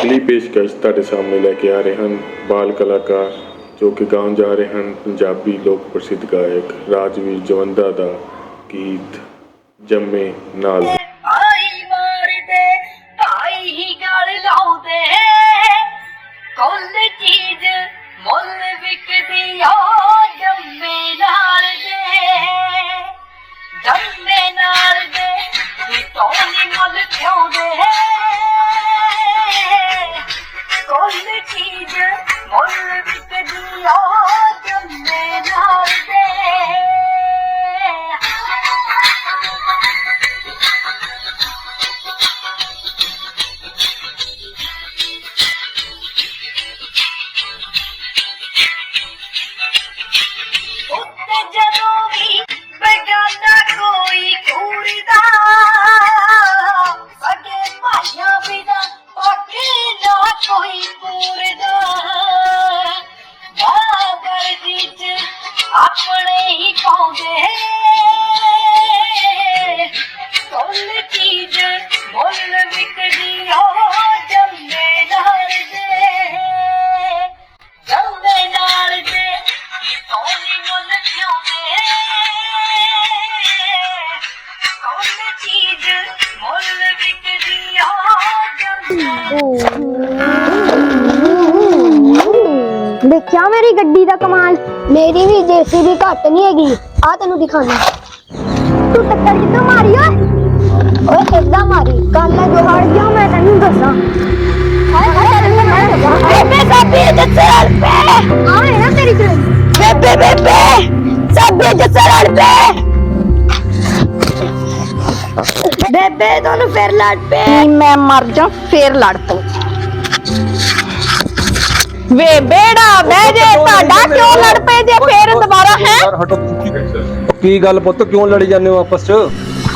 ਅਗਲੀ ਪੇਸ਼ਕਸ਼ ਤੁਹਾਡੇ ਸਾਹਮਣੇ ਲੈ ਕੇ ਆ ਰਹੇ ਹਨ। ਬਾਲ ਕਲਾਕਾਰ ਜੋ ਕਿ ਗਾਉਣ ਜਾ ਰਹੇ ਹਨ, ਪੰਜਾਬੀ ਲੋਕ ਪ੍ਰਸਿੱਧ ਗਾਇਕ ਰਾਜਵੀਰ ਜਵੰਦਾ ਦਾ ਗੀਤ ਜੰਮੇ ਨਾਲ। ਦੇਖਿਆ ਮੇਰੀ ਗੱਡੀ ਦਾ ਕਮਾਲ? ਮੇਰੀ ਵੀ ਜੇਸੀਬੀ ਘੱਟ ਨਹੀਂ ਹੈਗੀ। ਆ ਤੈਨੂੰ ਦਿਖਾਣਾ ਤੂੰ ਟੱਕਰ ਕਿੱਦਾਂ ਮਾਰੀ ਓਏ? ਓਏ ਏਦਾਂ ਮਾਰੀ? ਕੱਲ ਜੋ ਹੜ ਗਿਆ ਮੈਂ ਤੈਨੂੰ ਦੱਸਾਂ। ਹਾਏ ਹਾਏ ਤੈਨੂੰ ਮੈਂ ਦੱਸਾਂ ਬੇਬੇ ਸਾਬੀ ਜੱਸਲ ਪੇ ਆ ਹੈ ਨਾ ਤੇਰੀ ਟ੍ਰੇਨ ਬੇਬੇ ਬੇਬੇ ਸਾਬੀ ਜੱਸਲ ਪੇ ਬੇਬੇ ਤੁਹਾਨੂੰ ਫੇਰ ਲੜ ਪਏ। ਮੈਂ ਮਰ ਜਾ ਫੇਰ ਲੜ ਪਊ ਵੇ ਬੇੜਾ ਬਹਿ ਜੇ ਤੁਹਾਡਾ ਕਿਉਂ ਲੜ ਪਏ ਜੇ ਫੇਰ ਦੁਬਾਰਾ ਹੈ? ਹਟੋ ਕੀ ਗੱਲ ਪੁੱਤ ਕਿਉਂ ਲੜੀ ਜਾਂਦੇ ਹੋ ਆਪਸ ਚ?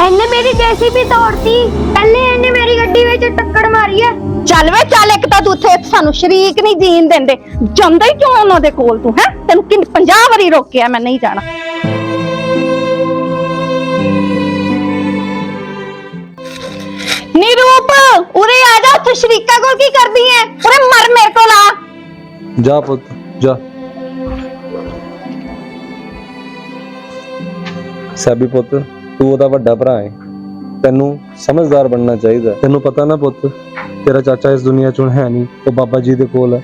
ਇਹਨੇ ਮੇਰੀ ਜੇਸੀਬੀ ਤੋੜਤੀ। ਪਹਿਲੇ ਇਹਨੇ ਮੇਰੀ ਗੱਡੀ ਵਿੱਚ ਟੱਕਰ ਮਾਰੀ ਹੈ। ਚੱਲ ਵੇ ਚੱਲ ਇੱਕ ਤਾਂ ਤੂੰ ਉੱਥੇ ਸਾਨੂੰ ਸ਼ਰੀਕ ਨਹੀਂ ਜੀਣ ਦਿੰਦੇ। ਜਾਂਦਾ ਹੀ ਕਿਉਂ ਉਹਨਾਂ ਦੇ ਕੋਲ ਤੂੰ ਹੈ? ਤੈਨੂੰ ਕਿੰਨ 50 ਵਾਰੀ ਰੋਕਿਆ ਮੈਂ ਨਹੀਂ ਜਾਣਾ। ਨਿਰੂਪ ਉਰੇ ਆ ਜਾ, ਉੱਥੇ ਸ਼ਰੀਕਾ ਕੋਲ ਕੀ ਕਰਦੀ ਐ? ਉਰੇ ਮਰ ਮੇਰੇ ਕੋਲ ਆ। ਜਾ ਪੁੱਤ, ਜਾ। ਸਾਬੀ ਪੁੱਤ, ਤੂੰ ਉਹਦਾ ਵੱਡਾ ਭਰਾ ਹੈ ਤੈਨੂੰ ਸਮਝਦਾਰ ਬਣਨਾ ਚਾਹੀਦਾ ਤੈਨੂੰ ਪਤਾ ਨਾ ਪੁੱਤ, ਤੇਰਾ ਚਾਚਾ ਇਸ ਦੁਨੀਆ 'ਚ ਹੈ ਨਹੀਂ, ਉਹ ਬਾਬਾ ਜੀ ਦੇ ਕੋਲ ਹੈ।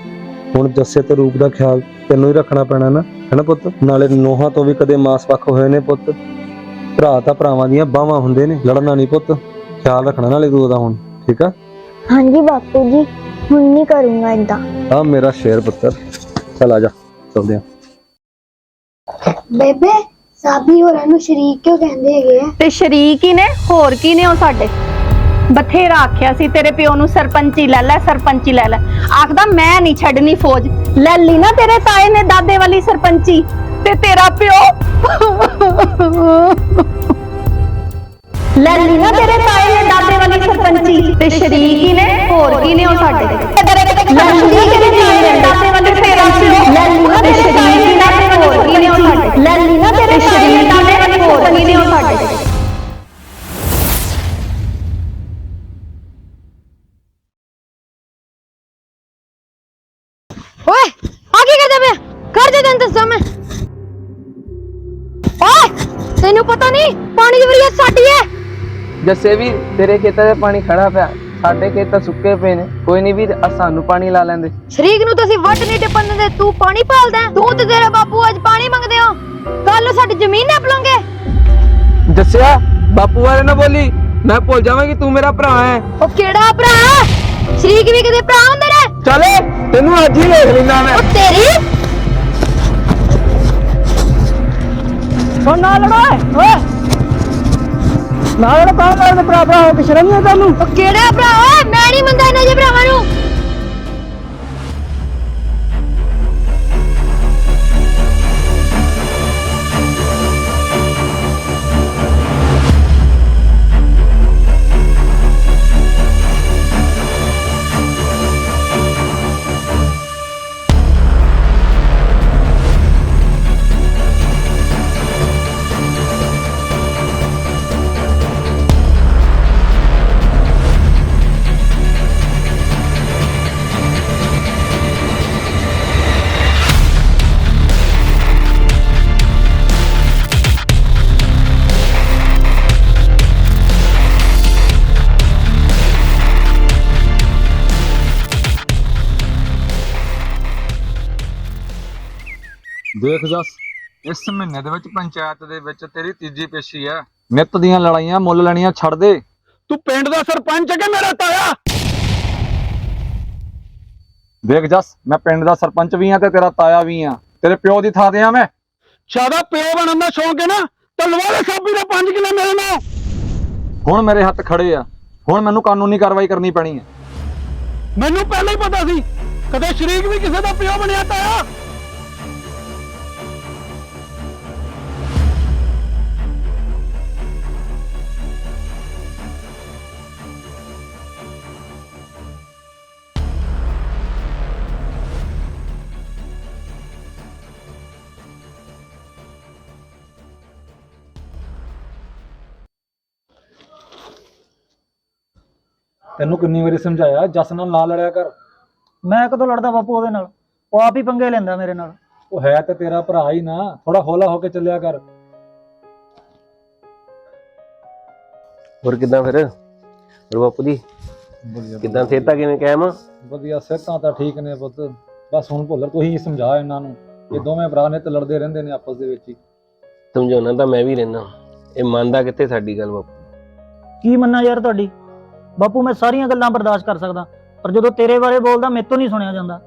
ਹੁਣ ਜੱਸੇ ਤੇ ਰੂਪ ਦਾ ਖਿਆਲ ਤੈਨੂੰ ਹੀ ਰੱਖਣਾ ਪੈਣਾ ਨਾ ਹੈਨਾ ਪੁੱਤ? ਨਾਲੇ ਨੋਹਾਂ ਤੋਂ ਵੀ ਕਦੇ ਮਾਸ ਪੱਖ ਹੋਏ ਨੇ ਪੁੱਤ। ਭਰਾ ਤਾਂ ਭਰਾਵਾਂ ਦੀਆਂ ਬਾਹਾਂ ਹੁੰਦੇ ਨੇ, ਲੜਨਾ ਨਹੀਂ ਪੁੱਤ। ਖਿਆਲ ਰੱਖਣਾ ਨਾਲੇ ਤੂੰ ਉਹਦਾ ਹੁਣ ਠੀਕ ਆ? ਹਾਂਜੀ ਬਾਪੂ ਜੀ ਹੁਣ ਨਹੀਂ ਕਰੂੰਗਾ ਇਦਾਂ ਆ ਮੇਰਾ ਸ਼ੇਰ ਪੁੱਤਰ ਚਲ ਆ ਜਾ ਚਲਦੇ ਆ। ਬੇਬੇ ਸਾਬੀ ਹੋਰਾਂ ਨੂੰ ਸ਼ਰੀਕ ਕਿਉਂ ਕਹਿੰਦੇ ਹੈਗੇ ਆ? ਤੇ ਸ਼ਰੀਕ ਹੀ ਨੇ ਹੋਰ ਕੀ ਨੇ ਉਹ ਸਾਡੇ? ਬਥੇਰਾ ਆਖਿਆ ਸੀ ਤੇਰੇ ਪਿਓ ਨੂੰ ਸਰਪੰਚੀ ਲੈ ਲੈ ਸਰਪੰਚੀ ਲੈ ਲੈ। ਆਖਦਾ ਮੈਂ ਨਹੀਂ ਛੱਡਣੀ ਫੌਜ। ਲੈ ਲਈ ਨਾ ਤੇਰੇ ਤਾਏ ਨੇ ਦਾਦੇ ਵਾਲੀ ਸਰਪੰਚੀ ਤੇ ਤੇਰਾ ਪਿਓ। ਲੈ ਲਈ ਨਾ ਤੇਰੇ ਤਾਏ ਨੇ ਦਾਦੇ ਵਾਲੀ ਸਰਪੰਚੀ ਤੇ ਸ਼ਰੀਕ ਹੀ ਨੇ, ਹੋਰ ਕੀ ਨੇ ਉਹ ਸਾਡੇ? ਲੈ ਲਈ ਨਾ ਤੇਰੇ ਤਾਏ ਨੇ ਦਾਦੇ ਵਾਲੀ ਜੱਸੇ ਵੀ ਤੇਰੇ ਖੇਤਾਂ 'ਚ ਪਾਣੀ ਖੜਾ ਪਿਆ ਸਾਡੇ ਖੇਤ ਤਾਂ ਸੁੱਕੇ ਪਏ ਨੇ ਕੋਈ ਨਹੀਂ ਵੀਰ ਆਹ ਸਾਨੂੰ ਪਾਣੀ ਲਾ ਲੈਂਦੇ। ਸ਼ਰੀਕ ਨੂੰ ਤੁਸੀਂ ਵੱਟ ਨਹੀਂ ਟਿਪਣ ਦਿੰਦੇ ਤੂੰ ਪਾਣੀ ਪਾਲਦਾ ਹੈ? ਤੂੰ ਤੇ ਤੇਰੇ ਬਾਪੂ ਅੱਜ ਪਾਣੀ ਮੰਗਦੇ ਹੋ। ਕੱਲ ਨੂੰ ਸਾਡੀ ਜ਼ਮੀਨ ਨੱਪ ਲਓਗੇ ਦੱਸਿਆ ਬਾਪੂ ਬਾਰੇ ਨਾ ਬੋਲੀ ਮੈਂ ਭੁੱਲ ਜਾਵਾਂਗੀ ਤੂੰ ਮੇਰਾ ਭਰਾ ਹੈ। ਉਹ ਕਿਹੜਾ ਭਰਾ ਸ਼ਰੀਕ ਵੀ ਕਿਤੇ ਭਰਾ ਹੁੰਦੇ ਨੇ। ਚੱਲ ਤੈਨੂੰ ਅੱਜ ਹੀ ਵੇਖ ਲੈਂਦਾ ਮੈਂ। ਉਹ ਤੇਰੀ? ਉਹ ਨਾ ਲੜੋ ਓਏ। ਨਾ ਲੜੋ ਕੌਣ ਲੜਦੇ ਭਰਾ ਭਰਾ ਹੋ ਕੇ ਸ਼ਰਮ ਨਹੀਂ ਤੁਹਾਨੂੰ ਉਹ ਕਿਹੜਾ ਭਰਾ? ਓਏ, ਮੈਂ ਨਹੀਂ ਮੰਨਦਾ ਇਹਨਾਂ ਜੇ ਭਰਾਵਾਂ ਨੂੰ। ਦੇਖ ਜਸ ਇਸ ਮਹੀਨੇ ਦੇ ਵਿੱਚ ਪੰਚਾਇਤ ਦੇ ਵਿੱਚ ਤੇਰੀ ਤੀਜੀ ਪੇਸ਼ੀ ਹੈ ਨਿੱਤ ਦੀਆਂ ਲੜਾਈਆਂ ਮੁੱਲ ਲੈਣੀਆਂ ਛੱਡ ਦੇ। ਤੂੰ ਪਿੰਡ ਦਾ ਸਰਪੰਚ ਹੈ ਕਿ ਮੇਰਾ ਤਾਇਆ? ਦੇਖ ਜਸ ਮੈਂ ਪਿੰਡ ਦਾ ਸਰਪੰਚ ਵੀ ਆ ਤੇ ਤੇਰਾ ਤਾਇਆ ਵੀ ਆ। ਤੇਰੇ ਪਿਓ ਦੀ ਥਾਂ ਤੇ ਆ ਮੈਂ। ਜ਼ਿਆਦਾ ਪਿਓ ਬਣਨ ਦਾ ਸ਼ੌਂਕ ਹੈ ਨਾ ਤਾਂ ਲਵਾ ਲੈ ਸਾਬੀ ਦਾ 5 ਕਿਲੋ ਮੇਰੇ ਨਾਲ ਹੁਣ ਮੇਰੇ ਹੱਥ ਖੜੇ ਆ। ਹੁਣ ਮੈਨੂੰ ਕਾਨੂੰਨੀ ਕਾਰਵਾਈ ਕਰਨੀ ਪੈਣੀ ਹੈ ਮੈਨੂੰ ਪਹਿਲਾਂ ਹੀ ਪਤਾ ਸੀ ਕਦੇ ਸ਼ਰੀਕ ਵੀ ਕਿਸੇ ਦਾ ਪਿਓ ਬਣਿਆ ਤਾਇਆ? ਤੈਨੂੰ ਕਿੰਨੀ ਵਾਰੀ ਸਮਝਾਇਆ ਜਸ ਨਾਲ ਨਾ ਲੜਿਆ ਕਰ। ਮੈਂ ਕਦੋਂ ਲੜਦਾ ਬਾਪੂ ਉਹਦੇ ਨਾਲ? ਉਹ ਆਪ ਹੀ ਪੰਗੇ ਲੈਂਦਾ ਮੇਰੇ ਨਾਲ। ਉਹ ਹੈ ਤੇ ਤੇਰਾ ਭਰਾ ਹੀ ਨਾ ਥੋੜਾ ਹੌਲਾ ਹੋ ਕੇ ਚੱਲਿਆ ਕਰ। ਹੋਰ ਕਿਦਾਂ ਫਿਰ? ਹੋਰ ਬਾਪੂ ਜੀ? ਕਿਦਾਂ ਸਿਹਤਾਂ ਕਿਵੇਂ ਕਾਇਮ? ਆ ਵਧੀਆ ਸਿਹਤਾਂ ਤਾਂ ਠੀਕ ਨੇ ਪੁੱਤ। ਬਸ ਹੁਣ ਭੁੱਲਰ ਤੂੰ ਹੀ ਸਮਝਾ ਇਹਨਾਂ ਨੂੰ ਇਹ ਦੋਵੇਂ ਭਰਾ ਨੇ ਤੇ ਲੜਦੇ ਰਹਿੰਦੇ ਨੇ ਆਪਸ ਦੇ ਵਿੱਚ ਹੀ। ਸਮਝਾਉਣਾ ਤਾਂ ਮੈਂ ਵੀ ਰਹਿਣਾ ਇਹ ਮੰਨਦਾ ਕਿੱਥੇ ਸਾਡੀ ਗੱਲ ਬਾਪੂ? ਕੀ ਮੰਨਾਂ ਯਾਰ ਤੁਹਾਡੀ? ਬਾਪੂ ਮੈਂ ਸਾਰੀਆਂ ਗੱਲਾਂ ਬਰਦਾਸ਼ਤ ਕਰ ਸਕਦਾ ਪਰ ਜਦੋਂ ਤੇਰੇ ਬਾਰੇ ਬੋਲਦਾ ਮੇਰੇ ਤੋਂ ਨਹੀਂ ਸੁਣਿਆ ਜਾਂਦਾ।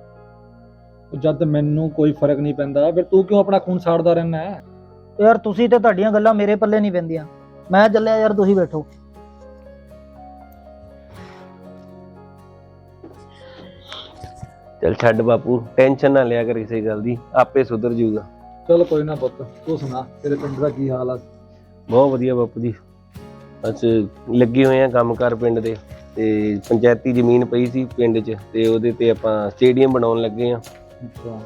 ਜਦ ਮੈਨੂੰ ਕੋਈ ਫ਼ਰਕ ਨਹੀਂ ਪੈਂਦਾ ਫਿਰ ਤੂੰ ਕਿਉਂ ਆਪਣਾ ਖੂਨ ਸਾੜਦਾ ਰਹਿਣਾ ਹੈ? ਯਾਰ ਤੁਸੀਂ ਤੇ ਤੁਹਾਡੀਆਂ ਗੱਲਾਂ ਮੇਰੇ ਪੱਲੇ ਨਹੀਂ ਪੈਂਦੀਆਂ। ਮੈਂ ਚੱਲਿਆ ਯਾਰ ਤੁਸੀਂ ਬੈਠੋ। ਚੱਲ ਛੱਡ ਬਾਪੂ ਟੈਨਸ਼ਨ ਨਾ ਲਿਆ ਕਰ ਕਿਸੇ ਗੱਲ ਦੀ ਆਪੇ ਸੁਧਰ ਜਾਊਗਾ ਚਲ ਕੋਈ ਨਾ ਪੁੱਤ ਤੂੰ ਸੁਣਾ ਤੇਰੇ ਪਿੰਡ ਦਾ ਕੀ ਹਾਲ ਆ? ਬਹੁਤ ਵਧੀਆ ਬਾਪੂ ਜੀ। ਬਸ ਲੱਗੇ ਹੋਏ ਆ ਕੰਮਕਾਰ ਪਿੰਡ ਦੇ ਤੇ ਪੰਚਾਇਤੀ ਜ਼ਮੀਨ ਪਈ ਸੀ ਪਿੰਡ 'ਚ ਤੇ ਉਹਦੇ ਤੇ ਆਪਾਂ ਸਟੇਡੀਅਮ ਬਣਾਉਣ ਲੱਗੇ ਆ। ਅੱਛਾ।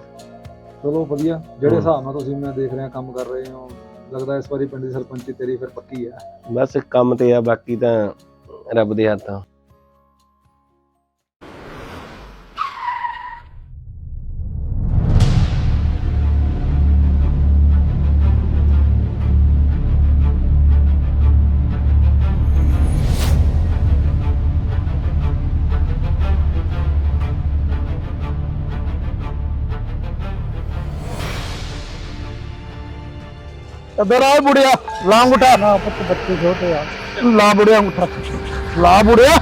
ਚਲੋ ਵਧੀਆ। ਜਿਹੜੇ ਹਿਸਾਬ ਨਾਲ ਤੁਸੀਂ ਮੈਂ ਦੇਖ ਰਿਹਾ ਕੰਮ ਕਰ ਰਹੇ ਹੋ ਲੱਗਦਾ ਇਸ ਵਾਰੀ ਪਿੰਡ ਦੀ ਸਰਪੰਚੀ ਤੇਰੀ ਫਿਰ ਪੱਕੀ ਹੈ। ਬਸ ਕੰਮ ਤੇ ਆ ਬਾਕੀ ਤਾਂ ਰੱਬ ਦੇ ਹੱਥਾਂ। ਇੱਧਰ ਆ ਬੁੜਿਆ ਲਾ ਅੰਗੂਠਾ ਨਾ ਪੁੱਤ ਬੱਚੇ ਛੋਟੇ ਆ। ਲਾ ਬੁੜਿਆ ਅੰਗੂਠਾ। ਲਾ ਬੁੜਿਆ।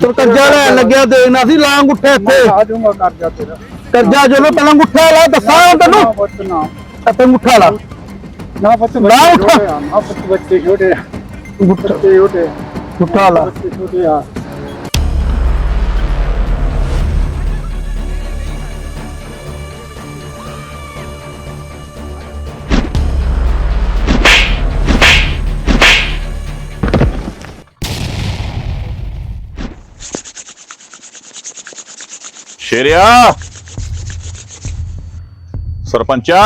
ਤੂੰ ਕਰਜ਼ਾ ਲੈਣ ਲੱਗਿਆ ਦੇਣਾ ਸੀ ਲਾ ਅੰਗੂਠਾ ਇੱਥੇ। ਆ ਜਾਊਂਗਾ ਕਰਜ਼ਾ ਤੇਰਾ। ਕਰਜ਼ਾ ਜਦੋਂ ਪਹਿਲਾਂ ਅੰਗੂਠਾ ਲਾ ਦੱਸਾਂ ਤੈਨੂੰ? ਪੁੱਤ ਨਾ। ਇੱਥੇ ਅੰਗੂਠਾ ਲਾ। ਨਾ ਪੁੱਤ ਲਾ ਅੰਗੂਠਾ। ਨਾ ਪੁੱਤ ਬੱਚੇ ਛੋਟੇ ਆ। ਛੋਟੇ ਅੰਗੂਠਾ ਲਾ। ਬੱਚੇ ਛੋਟੇ ਆ। ਸ਼ੇਰਿਆ। ਸਰਪੰਚਾ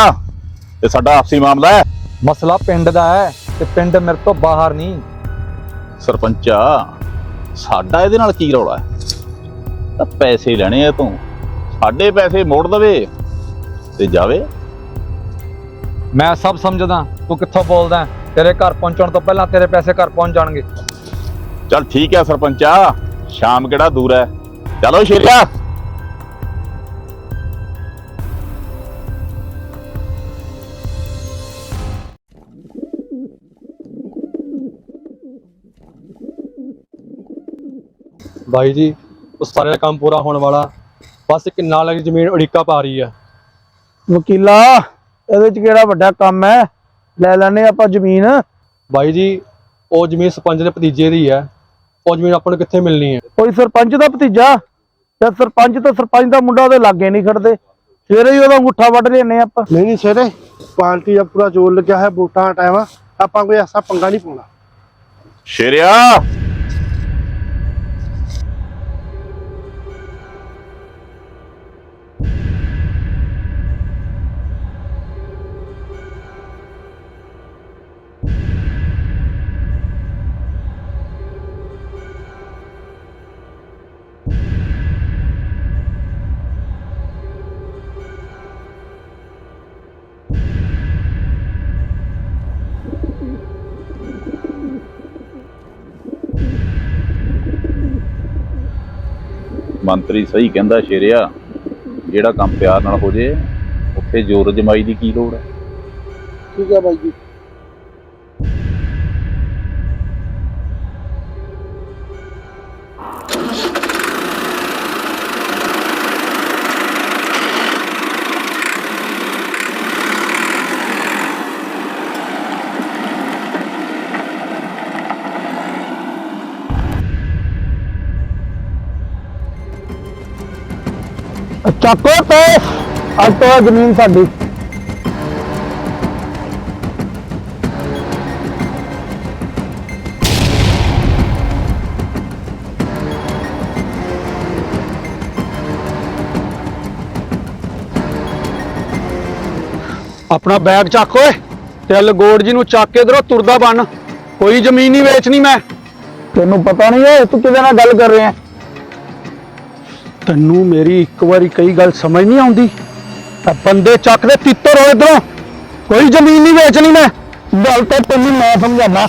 ਇਹ ਸਾਡਾ ਆਪਸੀ ਮਾਮਲਾ ਹੈ। ਮਸਲਾ ਪਿੰਡ ਦਾ ਹੈ ਤੇ ਪਿੰਡ ਮੇਰੇ ਤੋਂ ਬਾਹਰ ਨਹੀਂ। ਸਰਪੰਚਾ ਸਾਡਾ ਇਹਦੇ ਨਾਲ ਕੀ ਰੌਲਾ ਹੈ? ਤਾਂ ਪੈਸੇ ਲੈਣੇ ਆ ਤੂੰ। ਸਾਡੇ ਪੈਸੇ ਮੋੜ ਦਵੇ ਤੇ ਜਾਵੇ। ਮੈਂ ਸਭ ਸਮਝਦਾ ਤੂੰ ਕਿੱਥੋਂ ਬੋਲਦਾ। ਤੇਰੇ ਘਰ ਪਹੁੰਚਣ ਤੋਂ ਪਹਿਲਾਂ ਤੇਰੇ ਪੈਸੇ ਘਰ ਪਹੁੰਚ ਜਾਣਗੇ। ਚੱਲ ਠੀਕ ਹੈ ਸਰਪੰਚਾ ਸ਼ਾਮ ਕਿਹੜਾ ਦੂਰ ਹੈ? ਚਲੋ ਸ਼ੇਰਿਆ। ਭਾਈ ਜੀ ਉਹ ਸਾਰਾ ਕੰਮ ਪੂਰਾ ਹੋਣ ਵਾਲਾ। ਬਸ ਇੱਕ ਨਾਲ ਵਾਲੀ ਜ਼ਮੀਨ ਉੜੀਕਾ ਪਾ ਰਹੀ ਹੈ ਵਕੀਲਾ ਇਹਦੇ ਚ ਕਿਹੜਾ ਵੱਡਾ ਕੰਮ ਹੈ? ਲੈ ਲੈਣੇ ਆਪਾਂ ਜ਼ਮੀਨ। ਭਾਈ ਜੀ ਉਹ ਜ਼ਮੀਨ ਸਰਪੰਚ ਦੇ ਭਤੀਜੇ ਦੀ ਹੈ। ਉਹ ਜ਼ਮੀਨ ਆਪਾਂ ਨੂੰ ਕਿੱਥੇ ਮਿਲਣੀ ਹੈ? ਕੋਈ ਸਰਪੰਚ ਦਾ ਭਤੀਜਾ? ਤੇ ਸਰਪੰਚ ਤੇ ਸਰਪੰਚ ਦਾ ਮੁੰਡਾ ਉਹਦੇ ਲਾਗੇ ਨਹੀਂ ਖੜਦੇ। ਸਵੇਰੇ ਹੀ ਉਹਦਾ ਅੰਗੂਠਾ ਵੱਢ ਲੈਨੇ ਆਪਾਂ। ਨਹੀਂ ਨਹੀਂ ਸਵੇਰੇ ਪਾਰਟੀ ਦਾ ਪੂਰਾ ਜੋਰ ਲੱਗਿਆ ਹੈ ਵੋਟਾਂ ਦਾ ਟਾਈਮ ਆ। ਆਪਾਂ ਕੋਈ ਐਸਾ ਪੰਗਾ ਨਹੀਂ ਪਾਉਣਾ। ਸ਼ੇਰਿਆ! ਮੰਤਰੀ ਸਹੀ ਕਹਿੰਦਾ ਸ਼ੇਰਿਆ, ਜਿਹੜਾ ਕੰਮ ਪਿਆਰ ਨਾਲ ਹੋ ਜੇ, ਉੱਥੇ ਜ਼ੋਰ ਜਮਾਈ ਦੀ ਕੀ ਲੋੜ ਹੈ? ਠੀਕ ਹੈ ਬਾਈ ਜੀ। ਚੱਕੋ ਤੇ ਅੱਜ ਤੋਂ ਜ਼ਮੀਨ ਸਾਡੀ। ਆਪਣਾ ਬੈਗ ਚੱਕ ਓਏ, ਤੇ ਲਗੋੜ ਜੀ ਨੂੰ ਚੱਕ ਕੇ ਇਧਰੋਂ ਤੁਰਦਾ ਬਣ ਕੋਈ ਜ਼ਮੀਨ ਨਹੀਂ ਵੇਚਣੀ ਮੈਂ। ਤੈਨੂੰ ਪਤਾ ਨਹੀਂ ਓਏ, ਤੂੰ ਕਿਹਦੇ ਨਾਲ ਗੱਲ ਕਰ ਰਿਹਾ? ਤੈਨੂੰ ਮੇਰੀ ਇੱਕ ਵਾਰੀ ਕਈ ਗੱਲ ਸਮਝ ਨਹੀਂ ਆਉਂਦੀ। ਤਾਂ ਬੰਦੇ ਚੱਕ ਦੇ ਤਿੱਤਰ ਹੋ ਇਧਰੋਂ। ਕੋਈ ਜ਼ਮੀਨ ਨਹੀਂ ਵੇਚਣੀ ਮੈਂ। ਗੱਲ ਤਾਂ ਤੈਨੂੰ ਮੈਂ ਸਮਝਾਣਾ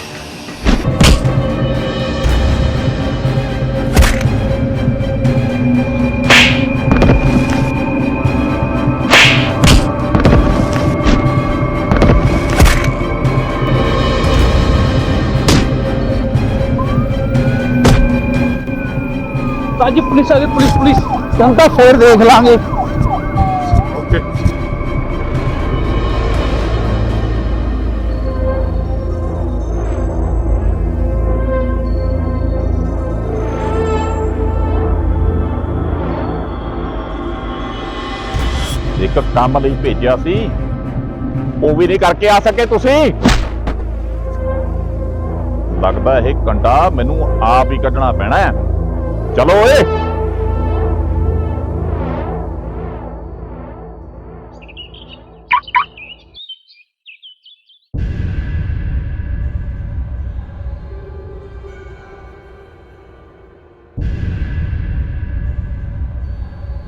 ਅੱਜ ਪੁਲਿਸ ਆ ਗਈ, ਪੁਲਿਸ ਪੁਲਿਸ। ਚੰਦਾ ਫੇਰ ਦੇਖ ਲਾਂਗੇ। ਇੱਕ ਕੰਮ ਲਈ ਭੇਜਿਆ ਸੀ, ਉਹ ਵੀ ਨਹੀਂ ਕਰਕੇ ਆ ਸਕੇ ਤੁਸੀਂ। ਲੱਗਦਾ ਇਹ ਕੰਡਾ ਮੈਨੂੰ ਆਪ ਹੀ ਕੱਢਣਾ ਪੈਣਾ ਹੈ। ਚਲੋ ਓਏ।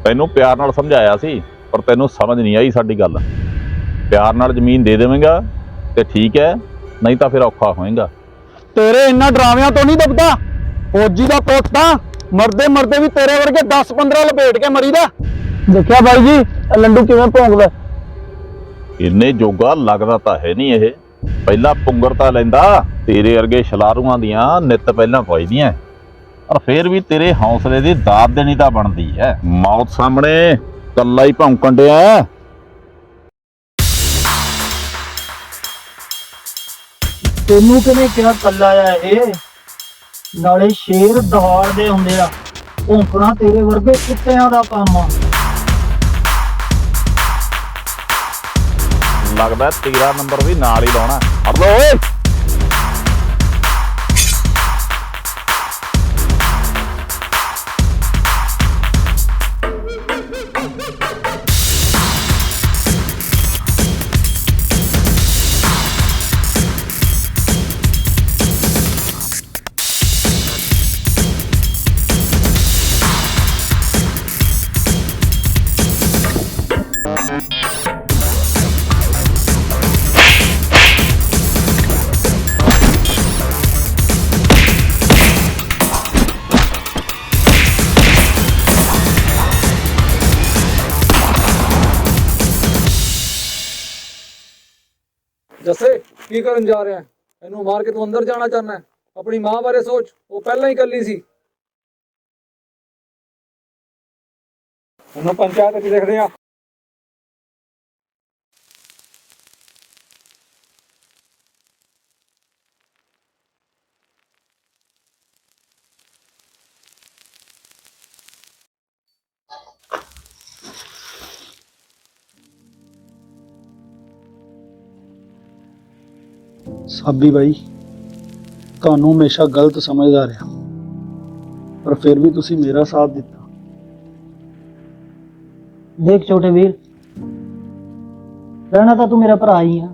ਤੈਨੂੰ ਪਿਆਰ ਨਾਲ ਸਮਝਾਇਆ ਸੀ, ਪਰ ਤੈਨੂੰ ਸਮਝ ਨਹੀਂ ਆਈ ਸਾਡੀ ਗੱਲ। ਪਿਆਰ ਨਾਲ ਜ਼ਮੀਨ ਦੇ ਦੇਵੇਂਗਾ ਤੇ ਠੀਕ ਹੈ, ਨਹੀਂ ਤਾਂ ਫਿਰ ਔਖਾ ਹੋਏਗਾ। ਤੇਰੇ ਇੰਨਾ ਡਰਾਵਿਆਂ ਤੋਂ ਨਹੀਂ ਦਬਦਾ। ਫੌਜੀ ਦਾ ਪੁੱਤ ਤਾਂ ਮਰਦੇ ਮਰਦੇ ਵੀ ਤੇਰੇ ਵਰਗੇ 10 15 ਲਪੇਟ ਕੇ ਮਰੀਦਾ। ਦੇਖਿਆ ਬਾਈ ਜੀ ਇਹ ਲੰਡੂ ਕਿਵੇਂ ਭੌਂਕਦਾ? ਇੰਨੇ ਜੋਗਾ ਲੱਗਦਾ ਤਾਂ ਹੈ ਨਹੀਂ ਇਹ। ਪਹਿਲਾਂ ਪੁੰਗਰ ਤਾਂ ਲੈਂਦਾ ਤੇਰੇ ਵਰਗੇ ਛਲਾਰੂਆਂ ਦੀਆਂ ਨਿੱਤ ਪਹਿਲਾਂ ਪਈਦੀਆਂ ਪਰ ਫੇਰ ਵੀ ਤੇਰੇ ਹੌਸਲੇ ਦੀ ਦਾਤ ਦੇਣੀ ਤਾਂ ਬਣਦੀ ਹੈ। ਮੌਤ ਸਾਹਮਣੇ ਕੱਲਾ ਹੀ ਭੌਂਕਣ ਡਿਆ ਤੈਨੂੰ ਕਿਵੇਂ ਕਿਹਾ ਕੱਲਾ ਆ ਇਹ? ਨਾਲੇ ਸ਼ੇਰ ਦਹਾੜ ਦੇ ਹੁੰਦੇ ਆ। ਭੌਂਕਣਾ ਤੇਰੇ ਵਰਗੇ ਕੁੱਤਿਆਂ ਦਾ ਕੰਮ ਆ। ਲੱਗਦਾ ਤੇਰਾ ਨੰਬਰ ਵੀ ਨਾਲ ਹੀ ਲਾਉਣਾ। ਫੜ ਲਓ ਓਏ! ਕੀ ਕਰਨ ਜਾ ਰਿਹਾ ਹੈ? ਇਹਨੂੰ ਮਾਰ ਕੇ ਤੂੰ ਅੰਦਰ ਜਾਣਾ ਚਾਹਨਾ ਆਪਣੀ ਮਾਂ ਬਾਰੇ ਸੋਚ, ਉਹ ਪਹਿਲਾਂ ਹੀ ਕੱਲੀ ਸੀ। ਉਹਨੂੰ ਪੰਚਾਇਤ ਵਿੱਚ ਦੇਖਦੇ ਆ ਸਾਬੀ ਬਾਈ ਤੁਹਾਨੂੰ ਹਮੇਸ਼ਾ ਗਲਤ ਸਮਝਦਾ ਰਿਹਾ। ਪਰ ਫਿਰ ਵੀ ਤੁਸੀਂ ਮੇਰਾ ਸਾਥ ਦਿੱਤਾ। ਦੇਖ ਛੋਟੇ ਵੀਰ ਰਹਿਣਾ ਤਾਂ ਤੂੰ ਮੇਰਾ ਭਰਾ ਹੀ ਆ।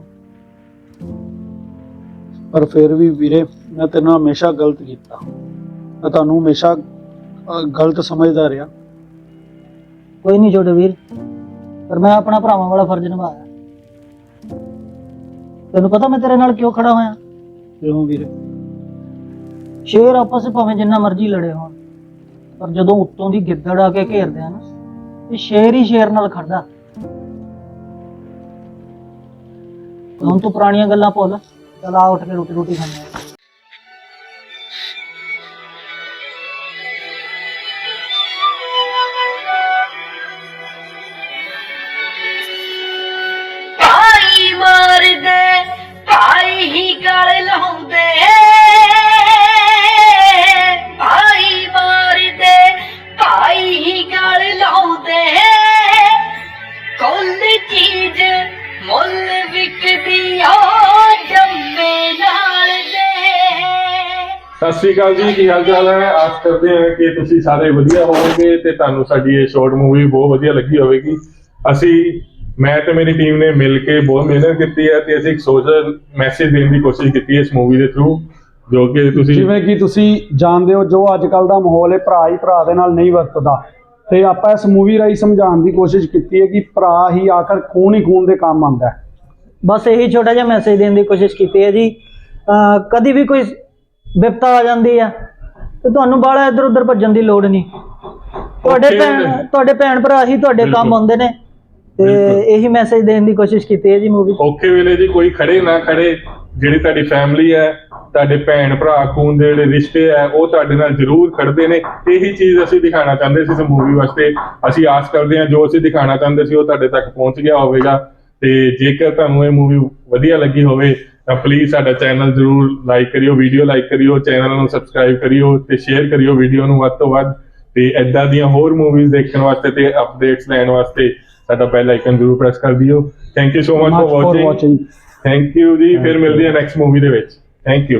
ਪਰ ਫਿਰ ਵੀ ਵੀਰੇ ਮੈਂ ਤੇਰੇ ਨਾਲ ਹਮੇਸ਼ਾ ਗਲਤ ਕੀਤਾ। ਮੈਂ ਤੁਹਾਨੂੰ ਹਮੇਸ਼ਾ ਅ, ਗਲਤ ਸਮਝਦਾ ਰਿਹਾ। ਕੋਈ ਨਹੀਂ ਛੋਟੇ ਵੀਰ ਪਰ ਮੈਂ ਆਪਣਾ ਭਰਾਵਾਂ ਵਾਲਾ ਫਰਜ਼ ਨਿਭਾਇਆ। ਤੈਨੂੰ ਪਤਾ ਮੈਂ ਤੇਰੇ ਨਾਲ ਕਿਉਂ ਖੜਾ ਹੋਇਆ? ਕਿਉਂ ਵੀਰੇ? ਸ਼ੇਰ ਆਪਸ ਵਿੱਚ ਭਾਵੇਂ ਜਿੰਨਾ ਮਰਜ਼ੀ ਲੜੇ ਹੋਣ ਪਰ ਜਦੋਂ ਉੱਤੋਂ ਦੀ ਗਿੱਦੜ ਆ ਕੇ ਘੇਰਦੇ ਆ ਨਾ ਇਹ ਸ਼ੇਰ ਹੀ ਸ਼ੇਰ ਨਾਲ ਖੜਦਾ। ਹੁਣ ਤੂੰ ਪੁਰਾਣੀਆਂ ਗੱਲਾਂ ਭੁੱਲ ਚਲ ਆ ਉੱਠ ਕੇ ਰੋਟੀ ਰੋਟੀ ਖਾਣੇ ਆ। ਸ਼੍ਰੀ ਅਕਾਲ ਜੀ ਕੀ ਹਾਲ ਚਾਲ ਹੈ? ਆਸ ਕਰਦੇ ਹਾਂ ਕਿ ਤੁਸੀਂ ਸਾਰੇ ਵਧੀਆ ਹੋਵੋਗੇ ਤੇ ਤੁਹਾਨੂੰ ਸਾਡੀ ਇਹ ਸ਼ਾਰਟ ਮੂਵੀ ਬਹੁਤ ਵਧੀਆ ਲੱਗੀ ਹੋਵੇਗੀ। ਅਸੀਂ ਮੈਂ ਤੇ ਮੇਰੀ ਟੀਮ ਨੇ ਮਿਲ ਕੇ ਬਹੁਤ ਮਿਹਨਤ ਕੀਤੀ ਹੈ ਤੇ ਅਸੀਂ ਇੱਕ ਸੋਸ਼ਲ ਮੈਸੇਜ ਦੇਣ ਦੀ ਕੋਸ਼ਿਸ਼ ਕੀਤੀ ਹੈ ਇਸ ਮੂਵੀ ਦੇ ਥਰੂ ਜੋ ਕਿ ਤੁਸੀਂ ਜਿਵੇਂ ਕਿ ਤੁਸੀਂ ਜਾਣਦੇ ਹੋ ਜੋ ਅੱਜ ਕੱਲ ਦਾ ਮਾਹੌਲ ਹੈ ਭਰਾ ਹੀ ਭਰਾ ਦੇ ਨਾਲ ਨਹੀਂ ਵਰਤਦਾ। ਤੇ ਆਪਾਂ ਇਸ ਮੂਵੀ ਰਾਹੀਂ ਸਮਝਾਉਣ ਦੀ ਕੋਸ਼ਿਸ਼ ਕੀਤੀ ਹੈ ਕਿ ਭਰਾ ਹੀ ਆਖਰ ਖੂਨ ਹੀ ਖੂਨ ਦੇ ਕੰਮ ਆਉਂਦਾ ਹੈ। ਬਸ ਇਹੀ ਛੋਟਾ ਜਿਹਾ ਮੈਸੇਜ ਦੇਣ ਦੀ ਕੋਸ਼ਿਸ਼ ਕੀਤੀ ਹੈ ਜੀ। ਅਹ ਕਦੀ ਵੀ ਕੋਈ ਵਿਪਤਾ ਆ ਜਾਂਦੀ ਆ ਤੇ ਤੁਹਾਨੂੰ ਬਾਹਲਾ ਇੱਧਰ ਉੱਧਰ ਭੱਜਣ ਦੀ ਲੋੜ ਨਹੀਂ। ਤੁਹਾਡੇ Okay, ਭੈਣ ਤੁਹਾਡੇ ਭੈਣ ਭਰਾ ਹੀ ਤੁਹਾਡੇ ਕੰਮ ਬਿਲਕੁਲ। ਆਉਂਦੇ ਨੇ ਤੇ ਇਹੀ ਮੈਸੇਜ ਦੇਣ ਦੀ ਕੋਸ਼ਿਸ਼ ਕੀਤੀ ਹੈ ਜੀ ਮੂਵੀ ਔਖੇ ਵੇਲੇ ਜੀ ਕੋਈ ਖੜੇ ਨਾ ਖੜੇ ਜਿਹੜੀ ਤੁਹਾਡੀ ਫੈਮਿਲੀ ਹੈ ਤੁਹਾਡੇ ਭੈਣ ਭਰਾ ਖੂਨ ਦੇ ਜਿਹੜੇ ਰਿਸ਼ਤੇ ਹੈ ਉਹ ਤੁਹਾਡੇ ਨਾਲ ਜ਼ਰੂਰ ਖੜਦੇ ਨੇ। ਇਹੀ ਚੀਜ਼ ਅਸੀਂ ਦਿਖਾਉਣਾ ਚਾਹੁੰਦੇ ਸੀ ਇਸ ਮੂਵੀ ਵਾਸਤੇ। ਅਸੀਂ ਆਸ ਕਰਦੇ ਹਾਂ ਜੋ ਅਸੀਂ ਦਿਖਾਉਣਾ ਚਾਹੁੰਦੇ ਸੀ ਉਹ ਤੁਹਾਡੇ ਤੱਕ ਪਹੁੰਚ ਗਿਆ ਹੋਵੇਗਾ। ਤੇ ਜੇਕਰ ਤੁਹਾਨੂੰ ਇਹ ਮੂਵੀ ਵਧੀਆ ਲੱਗੀ ਹੋਵੇ ਤਾਂ ਪਲੀਜ਼ ਸਾਡਾ ਚੈਨਲ ਜ਼ਰੂਰ ਲਾਈਕ ਕਰਿਓ ਵੀਡੀਓ ਲਾਈਕ ਕਰਿਓ ਚੈਨਲ ਨੂੰ ਸਬਸਕ੍ਰਾਈਬ ਕਰਿਓ ਤੇ ਸ਼ੇਅਰ ਕਰਿਓ ਵੀਡੀਓ ਨੂੰ ਵੱਧ ਤੋਂ ਵੱਧ ਤੇ ਐਦਾਂ ਦੀਆਂ ਹੋਰ ਮੂਵੀਜ਼ ਦੇਖਣ ਵਾਸਤੇ ਤੇ ਅਪਡੇਟਸ ਲੈਣ ਵਾਸਤੇ ਸਾਡਾ ਬੈਲ ਆਈਕਨ ਜ਼ਰੂਰ ਪ੍ਰੈਸ ਕਰ ਦਿਓ। Thank you so much for watching. Thank you ji ਫਿਰ ਮਿਲਦੇ ਹਾਂ ਨੈਕਸਟ ਮੂਵੀ ਦੇ ਵਿੱਚ। Thank you